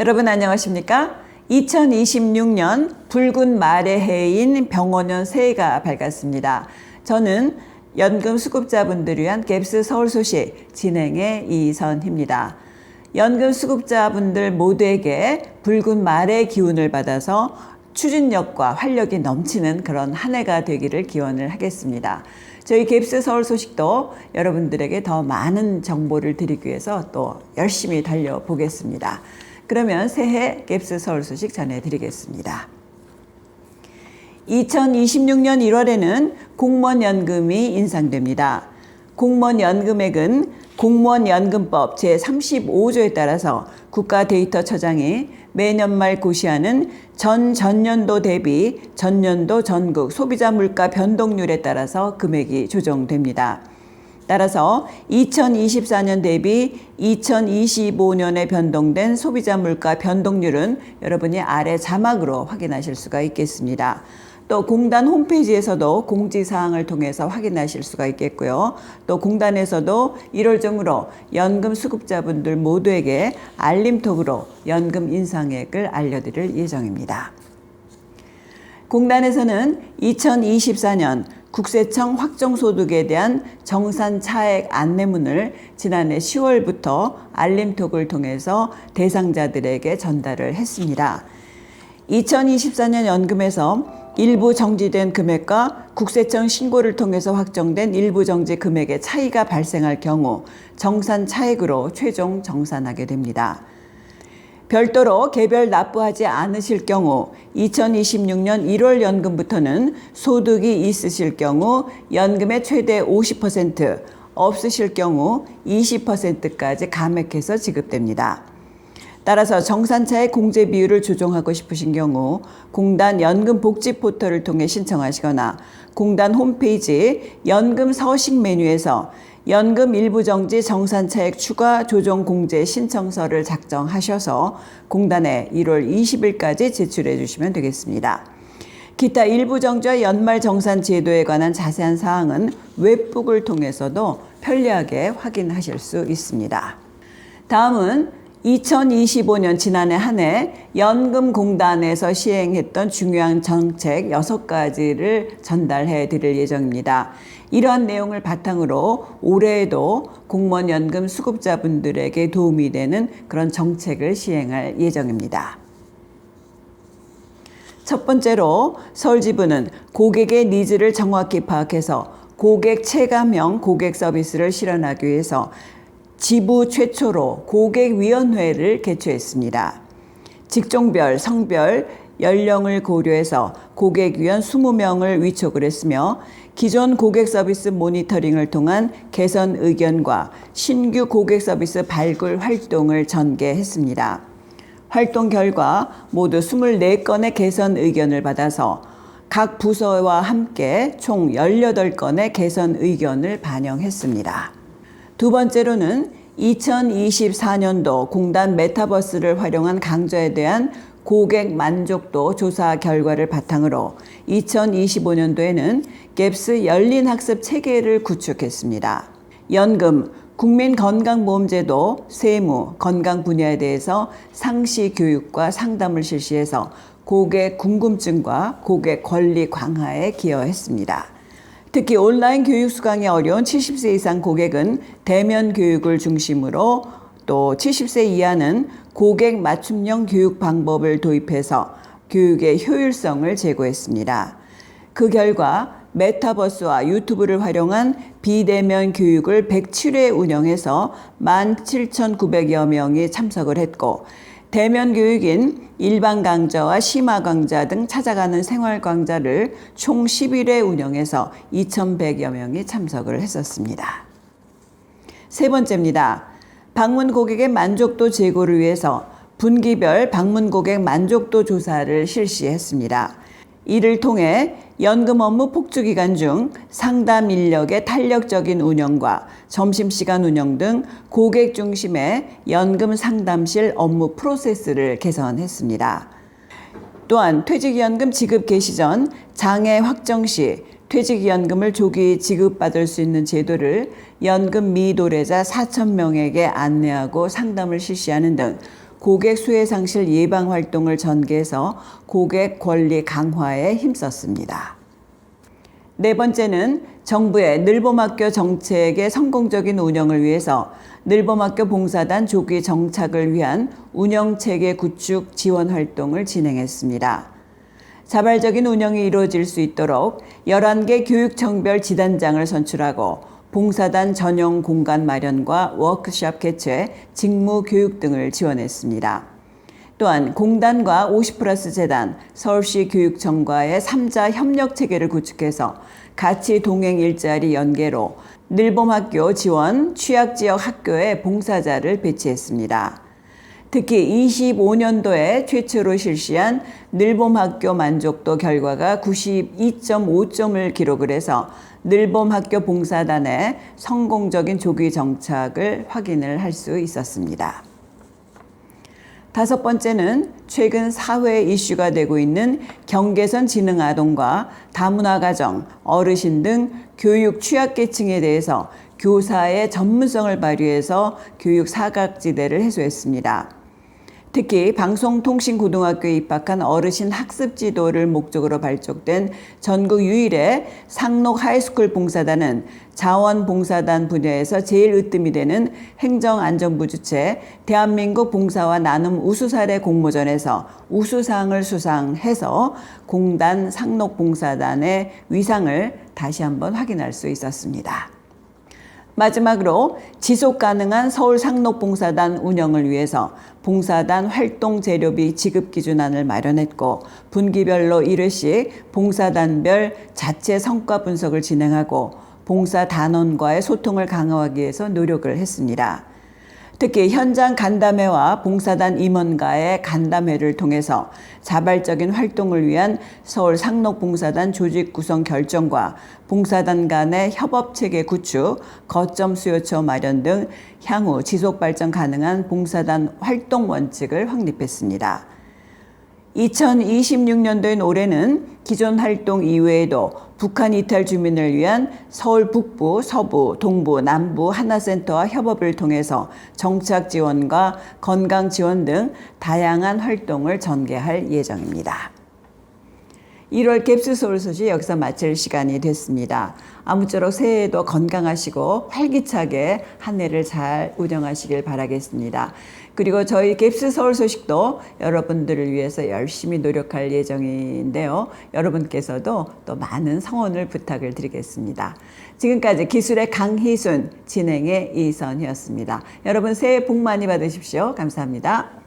여러분 안녕하십니까? 2026년 붉은 말의 해인 병원연 새해가 밝았습니다. 저는 연금 수급자분들을 위한 갭스 서울 소식 진행의 이선희입니다. 연금 수급자분들 모두에게 붉은 말의 기운을 받아서 추진력과 활력이 넘치는 그런 한 해가 되기를 기원을 하겠습니다. 저희 갭스 서울 소식도 여러분들에게 더 많은 정보를 드리기 위해서 또 열심히 달려보겠습니다. 그러면 새해 갭스 서울 소식 전해드리겠습니다. 2026년 1월에는 공무원 연금이 인상됩니다. 공무원 연금액은 공무원 연금법 제35조에 따라서 국가 데이터 처장이 매년 말 고시하는 전 전년도 대비 전년도 전국 소비자 물가 변동률에 따라서 금액이 조정됩니다. 따라서 2024년 대비 2025년에 변동된 소비자 물가 변동률은 여러분이 아래 자막으로 확인하실 수가 있겠습니다. 또 공단 홈페이지에서도 공지사항을 통해서 확인하실 수가 있겠고요. 또 공단에서도 1월 중으로 연금 수급자분들 모두에게 알림톡으로 연금 인상액을 알려드릴 예정입니다. 공단에서는 2024년 국세청 확정소득에 대한 정산 차액 안내문을 지난해 10월부터 알림톡을 통해서 대상자들에게 전달을 했습니다. 2024년 연금에서 일부 정지된 금액과 국세청 신고를 통해서 확정된 일부 정지 금액의 차이가 발생할 경우 정산 차액으로 최종 정산하게 됩니다. 별도로 개별 납부하지 않으실 경우 2026년 1월 연금부터는 소득이 있으실 경우 연금의 최대 50% 없으실 경우 20%까지 감액해서 지급됩니다. 따라서 정산차의 공제 비율을 조정하고 싶으신 경우 공단 연금 복지 포털을 통해 신청하시거나 공단 홈페이지 연금 서식 메뉴에서 연금 일부 정지 정산차액 추가 조정 공제 신청서를 작성하셔서 공단에 1월 20일까지 제출해 주시면 되겠습니다. 기타 일부 정지와 연말 정산 제도에 관한 자세한 사항은 웹북을 통해서도 편리하게 확인하실 수 있습니다. 다음은 2025년 지난해 한 해 연금공단에서 시행했던 중요한 정책 6가지를 전달해 드릴 예정입니다. 이러한 내용을 바탕으로 올해에도 공무원 연금 수급자분들에게 도움이 되는 그런 정책을 시행할 예정입니다. 첫 번째로 서울지부는 고객의 니즈를 정확히 파악해서 고객 체감형 고객 서비스를 실현하기 위해서 지부 최초로 고객위원회를 개최했습니다. 직종별, 성별, 연령을 고려해서 고객위원 20명을 위촉을 했으며 기존 고객 서비스 모니터링을 통한 개선 의견과 신규 고객 서비스 발굴 활동을 전개했습니다. 활동 결과 모두 24건의 개선 의견을 받아서 각 부서와 함께 총 18건의 개선 의견을 반영했습니다. 두 번째로는 2024년도 공단 메타버스를 활용한 강좌에 대한 고객 만족도 조사 결과를 바탕으로 2025년도에는 갭스 열린 학습 체계를 구축했습니다. 연금, 국민건강보험제도, 세무, 건강 분야에 대해서 상시 교육과 상담을 실시해서 고객 궁금증과 고객 권리 강화에 기여했습니다. 특히 온라인 교육 수강이 어려운 70세 이상 고객은 대면 교육을 중심으로 또 70세 이하는 고객 맞춤형 교육 방법을 도입해서 교육의 효율성을 제고했습니다. 그 결과 메타버스와 유튜브를 활용한 비대면 교육을 107회 운영해서 17,900여 명이 참석을 했고 대면 교육인 일반 강좌와 심화 강좌 등 찾아가는 생활 강좌를 총 11회 운영해서 2,100여 명이 참석을 했었습니다. 세 번째입니다. 방문 고객의 만족도 제고를 위해서 분기별 방문 고객 만족도 조사를 실시했습니다. 이를 통해 연금 업무 폭주 기간 중 상담 인력의 탄력적인 운영과 점심시간 운영 등 고객 중심의 연금 상담실 업무 프로세스를 개선했습니다. 또한 퇴직연금 지급 개시 전 장애 확정 시 퇴직연금을 조기 지급받을 수 있는 제도를 연금 미도래자 4천명에게 안내하고 상담을 실시하는 등 고객 수혜 상실 예방 활동을 전개해서 고객 권리 강화에 힘썼습니다. 네 번째는 정부의 늘봄학교 정책의 성공적인 운영을 위해서 늘봄학교 봉사단 조기 정착을 위한 운영체계 구축 지원 활동을 진행했습니다. 자발적인 운영이 이루어질 수 있도록 11개 교육청별 지단장을 선출하고 봉사단 전용 공간 마련과 워크숍 개최, 직무 교육 등을 지원했습니다. 또한 공단과 50플러스 재단, 서울시 교육청과의 3자 협력 체계를 구축해서 같이 동행 일자리 연계로 늘봄학교 지원 취약 지역 학교에 봉사자를 배치했습니다. 특히 25년도에 최초로 실시한 늘봄학교 만족도 결과가 92.5점을 기록을 해서 늘봄학교 봉사단의 성공적인 조기 정착을 확인을 할 수 있었습니다. 다섯 번째는 최근 사회 이슈가 되고 있는 경계선 지능 아동과 다문화 가정, 어르신 등 교육 취약계층에 대해서 교사의 전문성을 발휘해서 교육 사각지대를 해소했습니다. 특히 방송통신고등학교에 입학한 어르신 학습 지도를 목적으로 발족된 전국 유일의 상록 하이스쿨 봉사단은 자원봉사단 분야에서 제일 으뜸이 되는 행정안전부 주최 대한민국 봉사와 나눔 우수사례 공모전에서 우수상을 수상해서 공단 상록봉사단의 위상을 다시 한번 확인할 수 있었습니다. 마지막으로 지속 가능한 서울 상록봉사단 운영을 위해서 봉사단 활동 재료비 지급 기준안을 마련했고 분기별로 1회씩 봉사단별 자체 성과 분석을 진행하고 봉사 단원과의 소통을 강화하기 위해서 노력을 했습니다. 특히 현장 간담회와 봉사단 임원과의 간담회를 통해서 자발적인 활동을 위한 서울 상록봉사단 조직 구성 결정과 봉사단 간의 협업 체계 구축, 거점 수요처 마련 등 향후 지속 발전 가능한 봉사단 활동 원칙을 확립했습니다. 2026년도인 올해는 기존 활동 이외에도 북한 이탈 주민을 위한 서울 북부, 서부, 동부, 남부 하나센터와 협업을 통해서 정착 지원과 건강 지원 등 다양한 활동을 전개할 예정입니다. 1월 갭스 서울 소식 여기서 마칠 시간이 됐습니다. 아무쪼록 새해에도 건강하시고 활기차게 한 해를 잘 운영하시길 바라겠습니다. 그리고 저희 갭스 서울 소식도 여러분들을 위해서 열심히 노력할 예정인데요. 여러분께서도 또 많은 성원을 부탁을 드리겠습니다. 지금까지 기술의 강희순 진행의 이선이었습니다. 여러분 새해 복 많이 받으십시오. 감사합니다.